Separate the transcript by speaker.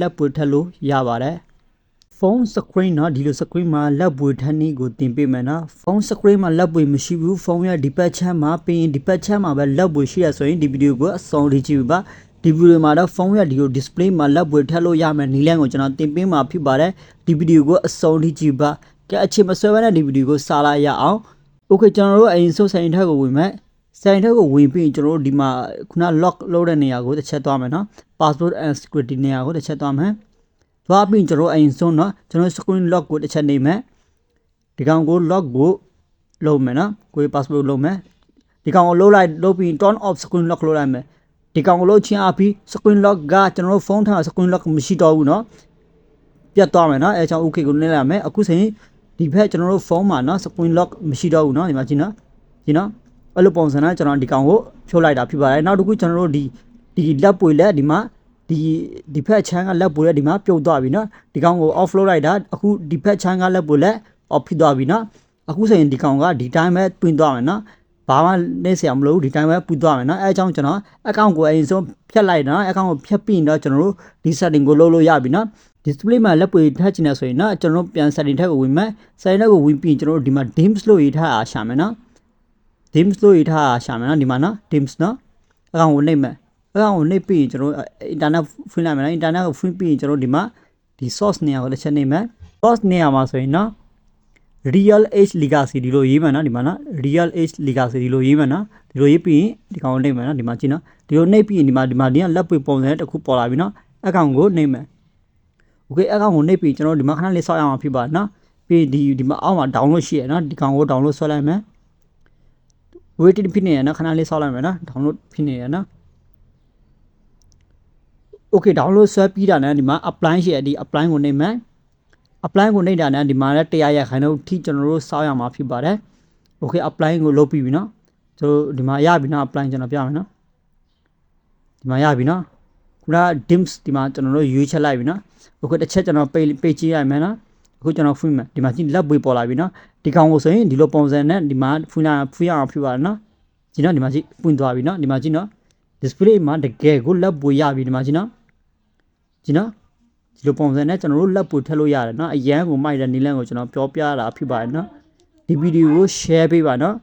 Speaker 1: လက်ပွေထက်လို့ရပါတယ်ဖုန်း screen เนาะဒီလို screen မှာလက်ပွေထက်နည်းကိုတင်ပေးမယ်နော်ဖုန်း screen မှာလက်ပွေမရှိဘူးဖုန်းရဲ့ဒီပတ်ချမ်းမှာပြီးရင်ဒီပတ်ချမ်းမှာပဲလက်ပွေရှိရဆိုရင်ဒီဗီဒီယိုကိုအဆုံးထိကြည့်ပါဒီဗီဒီယိုမှာတော့ဖုန်းရဲ့ဒီလို display မှာလက်ပွေထက်လို့ရမယ်နီလန်းကိုကျွန်တော်တင်ပေးမှာဖြစ်ပါတယ်ဒီဗီဒီယိုကိုအဆုံးထိကြည့်ပါကဲအချိန်မဆွဲဘဲနဲ့ဒီဗီဒီယိုကိုစားလိုက်ရအောင် okay ကျွန်တော်တို့အရင်ဆုံးဆိုင်ထက်ကိုဝင်မယ် ဆိုင်ထက်ကိုဝင်ပြီးရင်ကျွန်တော်တို့ဒီမှာခုန lock လုပ်တဲ့နေရာကိုတစ်ချက်သွားမယ်နော် password and security နေရာကိုတစ်ချက်သွားမယ်သွားပြီးရင်ကျွန်တော်တို့အရင်ဆုံးနော်ကျွန်တော် screen lock ကိုတစ်ချက်နေမယ်ဒီကောင်ကို lock ကိုလုပ်မယ်နော်ကိုယ် password လုပ်မယ်ဒီကောင်ကိုလုပ်လိုက်လုပ်ပြီး turn off screen lock လုပ်လိုက်မယ်ဒီကောင်ကိုလုပ်ချင်းအပြီး screen lock ကကျွန်တော်တို့ဖုန်းထား screen lock မရှိတော့ဘူးနော်ပြတ်သွားမယ်နော်အဲကြောင့် okay ကိုနှိမ့်လိုက်မယ်အခုဆိုရင်ဒီဘက်ကျွန်တော်တို့ဖုန်းမှာနော် screen lock မရှိတော့ဘူးနော်ဒီမှာကြည့်နော်ကြည့်နော် အဲ့လိုပုံစံနဲ့ကျွန်တော်ဒီကောင်ကိုဖြုတ်လိုက်တာဖြစ်ပါတယ်နောက်တစ်ခုကျွန်တော်တို့ဒီဒီလက်ပွေလက်ဒီမှာဒီဒီဖက်ချမ်းကလက်ပွေလက်ဒီမှာပြုတ်သွားပြီနော်ဒီကောင်ကို offload လိုက်တာအခုဒီဖက်ချမ်းကလက်ပွေလက် off ဖြစ်သွားပြီနော်အခုဆိုရင်ဒီကောင်ကဒီတိုင်းပဲတွင်သွားမယ်နော်ဘာမှနေစရာမလိုဘူးဒီတိုင်းပဲပူသွားမယ်နော်အဲအကြောင်းကျွန်တော်အကောင့်ကိုအရင်ဆုံးဖြတ်လိုက်နော်အကောင့်ကိုဖြတ်ပြီးတော့ကျွန်တော်တို့ဒီ setting ကိုလုပ်လို့ရပြီနော် display မှာလက်ပွေထည့်ချင်တယ်ဆိုရင်နော်ကျွန်တော်တို့ပြန် setting ထက်ကိုဝင်မယ် setting ထက်ကိုဝင်ပြီးကျွန်တော်တို့ဒီမှာ dims လို့ရေးထားအားရှာမယ်နော် dims လို့ရေးထားတာရှာမယ်နော်ဒီမှာနော် dims နော်အကောင်ကိုနှိပ်မယ်အကောင်ကိုနှိပ်ပြီးရင်ကျွန်တော်တို့ internet ဖွင့်လိုက်မယ်နော် internet ကိုဖွင့်ပြီးရင်ကျွန်တော်တို့ဒီမှာဒီ source နေရာကိုတစ်ချက်နှိပ်မယ် source နေရာမှာဆိုရင်နော် real age legacy ဒီလိုရေးမယ်နော်ဒီမှာနော် real age legacy ဒီလိုရေးမယ်နော်ဒီလိုရေးပြီးရင်ဒီကောင်ကိုနှိပ်မယ်နော်ဒီမှာကြည့်နော်ဒီလိုနှိပ်ပြီးရင်ဒီမှာဒီမှာဒီကလက်ပွေပုံစံတစ်ခုပေါ်လာပြီနော်အကောင်ကိုနှိပ်မယ် okay အကောင်ကိုနှိပ်ပြီးကျွန်တော်ဒီမှာခဏလေးစောက်ရအောင်ဖြစ်ပါနော်ပြီးဒီဒီမှာအောက်မှာ download ရှိရနော်ဒီကောင်ကို download ဆွဲလိုက်မယ် waiting ဖြစ်နေရနော်ခဏလေးစောက်လိုက်မယ်နော် download ဖြစ်နေရနော် okay download ဆွဲပြီးတာနဲ့ဒီမှာ apply ရှိရဒီ apply ကိုနှိပ်မယ် apply ကိုနှိပ်တာနဲ့ဒီမှာလည်းတရားရခိုင်တော့ထိကျွန်တော်တို့စောက်ရမှာဖြစ်ပါတယ် okay apply ကိုလုပ်ပြီးပြီနော်ကျွန်တော်ဒီမှာရပြီနော် apply ကျွန်တော်ပြမယ်နော်ဒီမှာရပြီနော်ခုန dims ဒီမှာကျွန်တော်တို့ရွေးချက်လိုက်ပြီနော်အခုတစ်ချက်ကျွန်တော်ပေးပေးကြည့်ရမယ်နော် အခုကျွန်တော်ဖွင့်မယ်ဒီမှာကြည့်လက်ပွေပေါ်လာပြီနော်ဒီကောင်ကိုဆိုရင်ဒီလိုပုံစံနဲ့ဒီမှာဖွင့်လာဖွင့်ရအောင်ဖြစ်ပါတယ်နော်ကြည့်နော်ဒီမှာကြည့်ပွင့်သွားပြီနော်ဒီမှာကြည့်နော် display မှာတကယ်ကိုလက်ပွေရပြီဒီမှာကြည့်နော်ကြည့်နော်ဒီလိုပုံစံနဲ့ကျွန်တော်တို့လက်ပွေထည့်လို့ရတယ်နော်အရန်ကိုမိုက်တဲ့နီလန်းကိုကျွန်တော်ပြောပြတာဖြစ်ပါတယ်နော်ဒီဗီဒီယိုကို share ပေးပါနော်